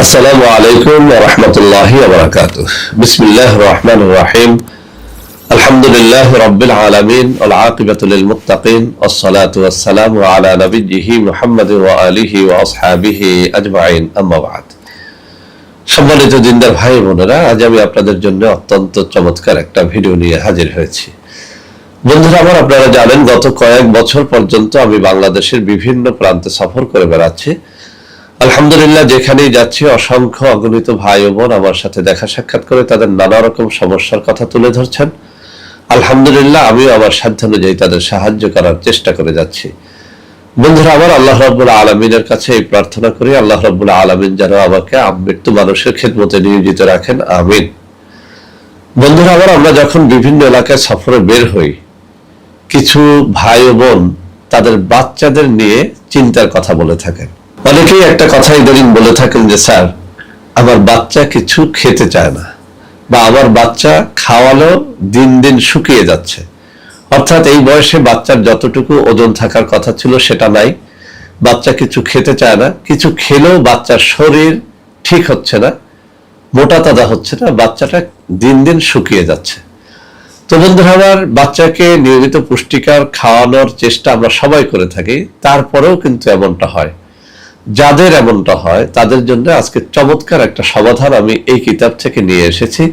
আসসালামু আলাইকুম রহমতুল্লাহি বিসমিল্লাহ রহমান রাহিম আলহামদুলিল্লাহ রব্বিল আলামিন আল আকিবাতুল মুত্তাকিন والصلاة والسلام على نبيه محمد وآله وأصحابه أجمعين أما بعد সম্মানিত দিনদার ভাই বোনেরা আজ আমি আপনাদের জন্য অত্যন্ত চমৎকার একটা ভিডিও নিয়ে হাজির হয়েছি বন্ধুরা আমার আপনারা জানেন গত কয়েক বছর পর্যন্ত আমি বাংলাদেশের বিভিন্ন প্রান্তে সফর করে বেড়াচ্ছি আলহামদুলিল্লাহ, যেখানেই যাচ্ছি, অসংখ্য অগণিত ভাই বোন আমার সাথে দেখা সাক্ষাৎ করে তাদের নানা রকম সমস্যার কথা তুলে ধরছেন। আলহামদুলিল্লাহ, আমিও আমার সাধ্য অনুযায়ী তাদের সাহায্য করার চেষ্টা করে যাচ্ছি। বন্ধুরা, আমার আল্লাহ রব্বুল আলমিনের কাছে এই প্রার্থনা করি, আল্লাহ রব্বুল আলমিন যেন আমাকে মৃত্যু মানুষের খেদমতে নিয়োজিত রাখেন, আমিন। বন্ধুরা, আবার আমরা যখন বিভিন্ন এলাকায় সফরে বের হই, কিছু ভাই বোন তাদের বাচ্চাদের নিয়ে চিন্তার কথা বলে থাকেন। অনেকেই একটা কথা ইদানিং বলে থাকেন যে, স্যার, আমার বাচ্চা কিছু খেতে চায় না বা আমার বাচ্চা খাওয়ালো দিন দিন শুকিয়ে যাচ্ছে। অর্থাৎ এই বয়সে বাচ্চার যতটুকু ওজন থাকার কথা ছিল সেটা নাই। বাচ্চা কিছু খেতে চায় না, কিছু খেলেও বাচ্চার শরীর ঠিক হচ্ছে না, মোটা তাজা হচ্ছে না, বাচ্চাটা দিন দিন শুকিয়ে যাচ্ছে। তো বন্ধুরা, আমার বাচ্চাকে নিয়মিত পুষ্টিকর খাওয়ানোর চেষ্টা আমরা সবাই করে থাকি, তারপরেও কিন্তু এমনটা হয়। যাদের এমনটা হয়, তাদের জন্য আজকে চমৎকার একটা সমাধান আমি এই কিতাব থেকে নিয়ে এসেছি।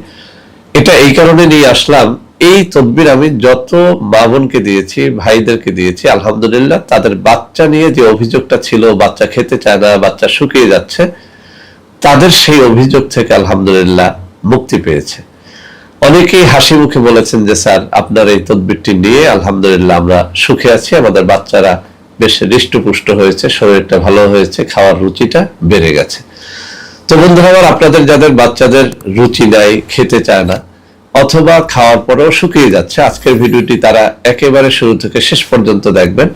এটা এই কারণে নিয়ে আসলাম, এই তদবির আমি যত মা বোনকে দিয়েছি, ভাইদেরকে দিয়েছি, আলহামদুলিল্লাহ, তাদের বাচ্চা নিয়ে যে অভিযোগটা ছিল, বাচ্চা খেতে চায় না, বাচ্চা শুকিয়ে যাচ্ছে, তাদের সেই অভিযোগ থেকে আলহামদুলিল্লাহ মুক্তি পেয়েছে। অনেকেই হাসি মুখে বলেছেন যে, স্যার, আপনার এই তদবিরটি নিয়ে আলহামদুলিল্লাহ আমরা সুখে আছি, আমাদের বাচ্চারা বেশ হৃষ্টপুষ্ট হয়েছে, শরীরটা ভালো হয়েছে, খাওয়ার রুচিটা বেড়ে গেছে। তো বন্ধুরা আমার আপনাদের যাদের বাচ্চাদের রুচি নাই, খেতে চায় না, অথবা খাওয়ার পরেও শুকিয়ে যাচ্ছে, আজকের ভিডিওটি তারা একেবারে শুরু থেকে শেষ পর্যন্ত দেখবেন।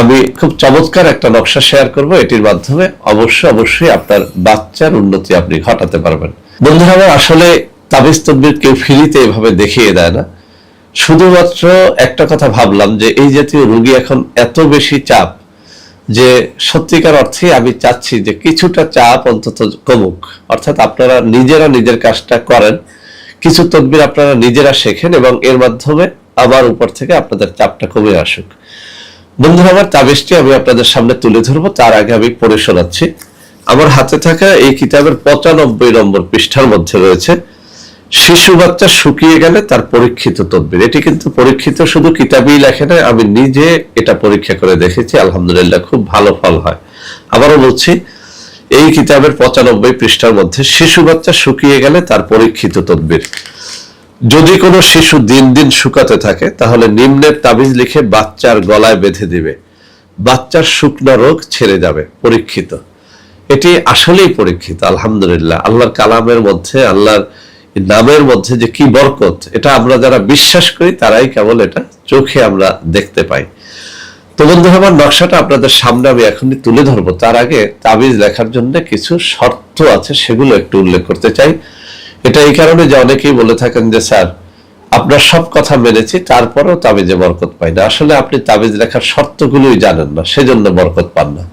আমি খুব চমৎকার একটা নকশা শেয়ার করব, এটির মাধ্যমে অবশ্যই অবশ্যই আপনার বাচ্চার উন্নতি আপনি ঘটাতে পারবেন। বন্ধুরা আমার আসলে তাবিজ তদ্বির কেউ ফ্রিতে এভাবে দেখিয়ে দেয় না। শুধুমাত্র একটা কথা ভাবলাম যে এই জাতীয় রুগী এখন এত বেশি চাপ যে সত্যিকার অর্থে আমি চাচ্ছি যে কিছুটা চাপ অন্তত কমুক। অর্থাৎ আপনারা নিজেরা নিজের কাজটা করেন, কিছু তদবির আপনারা নিজেরা শেখেন এবং এর মাধ্যমে আবার উপর থেকে আপনাদের চাপটা কমে আসুক। বন্ধুরা, আমার তাবিজটি আমি আপনাদের সামনে তুলে ধরবো, তার আগে আমি পড়ে শোনাচ্ছি। আমার হাতে থাকা এই কিতাবের পঁচানব্বই নম্বর পৃষ্ঠার মধ্যে রয়েছে শিশু বাচ্চা শুকিয়ে গেলে তার পরীক্ষিত তদবির। এটি কিন্তু পরীক্ষিত শুধু কিতাবেই লেখে না, আমি নিজে এটা পরীক্ষা করে দেখেছি, আলহামদুলিল্লাহ খুব ভালো ফল হয়। আবারও বলছি, এই কিতাবের পঁচানব্বই পৃষ্ঠার মধ্যে শিশু বাচ্চা শুকিয়ে গেলে তার পরীক্ষিত তদবির। যদি কোনো শিশু দিন দিন শুকাতে থাকে, তাহলে নিম্নের তাবিজ লিখে বাচ্চার গলায় বেঁধে দিবে। বাচ্চার শুকনো রোগ ছেড়ে যাবে, পরীক্ষিত। এটি আসলেই পরীক্ষিত, আলহামদুলিল্লাহ। আল্লাহর কালামের মধ্যে, আল্লাহর নামের মধ্যে যে কি বরকত, এটা আমরা যারা বিশ্বাস করি, তারাই কেবল এটা চোখে আমরা দেখতে পাই। তো বন্ধু আমার নকশাটা আপনাদের সামনে আমি এখনই তুলে ধরবো। তার আগে তাবিজ লেখার জন্য কিছু শর্ত আছে, সেগুলো একটু উল্লেখ করতে চাই। এটা এই কারণে যে অনেকেই বলে থাকেন যে, স্যার আপনার সব কথা মেনেছি, তারপরেও তাবিজে বরকত পাই না। আসলে আপনি তাবিজ লেখার শর্তগুলোই জানেন না, সেজন্য বরকত পান না।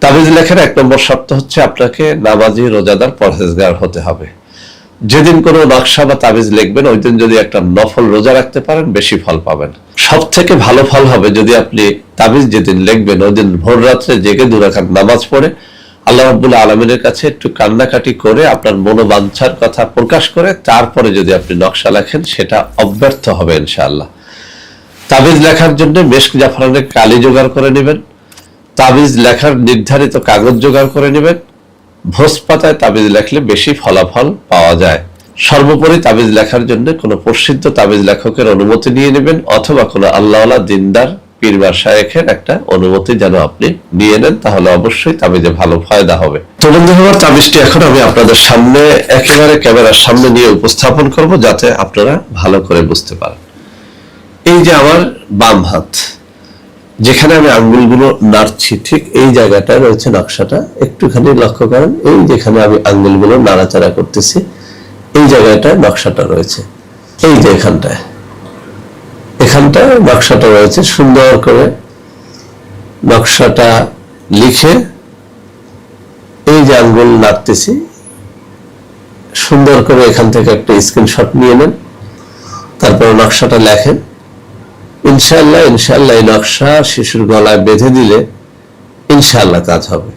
তাবিজ লেখার এক নম্বর শর্ত হচ্ছে, আপনাকে নামাজি, রোজাদার পরহেজগার হতে হবে। যেদিন কোনো নকশা বা তাবিজ লিখবেন, ওই দিন যদি একটা নফল রোজা রাখতে পারেন, বেশি ফল পাবেন। সব থেকে ভালো ফল হবে যদি আপনি তাবিজ যেদিন লিখবেন, ওই দিন ভোর রাত্রে জেগে দুরাখান নামাজ পড়ে, আল্লাহ রাব্বুল আলমিনের কাছে একটু কান্নাকাটি করে আপনার মনোবাঞ্ছার কথা প্রকাশ করে, তারপরে যদি আপনি নকশা লেখেন, সেটা অব্যর্থ হবে ইনশাআল্লাহ। তাবিজ লেখার জন্য মেশক জাফরানের কালি জোগাড় করে নেবেন, তাবিজ লেখার নির্ধারিত কাগজ জোগাড় করে নেবেন ভোজ পাতায় তাবিজ লেখলে বেশি ফলাফল পাওয়া যায়। সর্বোপরি তাবিজ লেখার জন্য কোনো প্রসিদ্ধ তাবিজ লেখকের অনুমতি নিয়ে নেবেন অথবা কোনো আল্লাহ দিনদার পীরবার শায়েখের একটা অনুমতি যেন আপনি নিয়ে নেন, তাহলে অবশ্যই তাবিজে ভালো ফায়দা হবে। তো বন্ধু আমার তাবিজটি এখন আমি আপনাদের সামনে একেবারে ক্যামেরার সামনে নিয়ে উপস্থাপন করব, যাতে আপনারা ভালো করে বুঝতে পারেন। এই যে আমার বাম হাত যেখানে আমি আঙ্গুলগুলো নাড়ছি, ঠিক এই জায়গাটায় রয়েছে নকশাটা। একটুখানি লক্ষ্য করেন, এই যেখানে আমি আঙ্গুলগুলো নাড়াচাড়া করতেছি, এই জায়গাটায় নকশাটা রয়েছে। এই যে এখানটায়। এখানটায় নকশাটা রয়েছে, সুন্দর করে নকশাটা লিখে এই যে আঙ্গুল নাড়তেছি, সুন্দর করে এখান থেকে একটা স্ক্রিনশট নিয়ে নেন, তারপর নকশাটা লেখেন। ইনশাল্লাহ ইনশাল্লাহ এই নকশা শিশুর গলায় বেঁধে দিলে ইনশাল্লাহ কাজ হবে।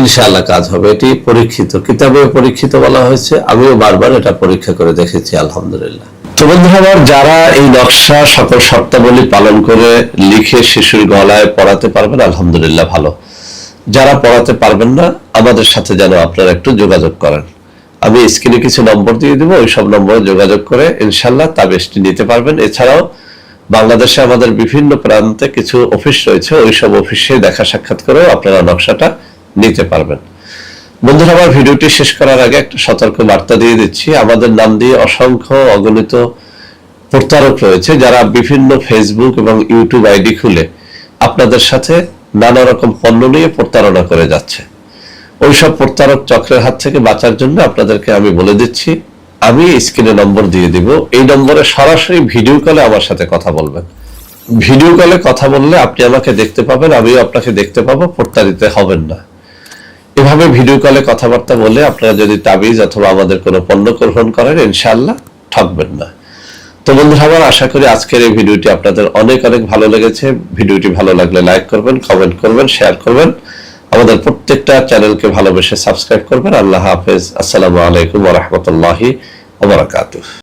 ইনশাআল্লাহ কাজ হবে। এটি পরীক্ষিত, কিতাবে পরীক্ষিত বলা হয়েছে। আমিও বারবার এটা পরীক্ষা করে দেখেছি, আলহামদুলিল্লাহ। তো বন্ধুরা যারা এই নকশা সকল শর্তাবলী পালন করে লিখে শিশুর গলায় পড়াতে পারবেন, আলহামদুলিল্লাহ ভালো। যারা পড়াতে পারবেন না, আমাদের সাথে যেন আপনারা একটু যোগাযোগ করেন। আমি স্ক্রিনে কিছু নম্বর দিয়ে দিব, ওই সব নম্বরে যোগাযোগ করে ইনশাল্লাহ তাবিজটি নিতে পারবেন। এছাড়াও বাংলাদেশে আমাদের বিভিন্ন প্রান্তে কিছু অফিস রয়েছে ওই সব অফিসে দেখা সাক্ষাৎ করেও আপনারা নকশাটা নিতে পারবেন। বন্ধুরা, আমার ভিডিওটি শেষ করার আগে একটা সতর্ক বার্তা দিয়ে দিচ্ছি। আমাদের নাম দিয়ে অসংখ্য অগণিত প্রতারক রয়েছে যারা বিভিন্ন ফেসবুক এবং ইউটিউব আইডি খুলে আপনাদের সাথে নানা রকম পণ্য নিয়ে প্রতারণা করে যাচ্ছে। ওইসব প্রতারক চক্রের হাত থেকে বাঁচার জন্য আপনাদেরকে আমি বলে দিচ্ছি আমি স্ক্রিনে নম্বর দিয়ে দিব। এই নম্বরে সরাসরি ভিডিও কলে আমার সাথে কথা বলবেন। ভিডিও কলে কথা বললে আপনি আমাকে দেখতে পাবেন, আমিও আপনাকে দেখতে পাবো, প্রতারিত হবেন না। এভাবে ভিডিও কলে কথাবার্তা বলে আপনারা যদি তাবিজ অথবা আমাদের কোনো পণ্য গ্রহণ করেন, ইনশাআল্লাহ ঠকবেন না। তো বন্ধুরা, আমার আশা করি আজকের এই ভিডিওটি আপনাদের অনেক অনেক ভালো লেগেছে। ভিডিওটি ভালো লাগলে লাইক করবেন কমেন্ট করবেন শেয়ার করবেন। আমাদের প্রত্যেকটা চ্যানেলকে ভালোবেসে সাবস্ক্রাইব করবেন। আল্লাহ হাফেজ। আসসালামু আলাইকুম ওয়া ওবরাকাতু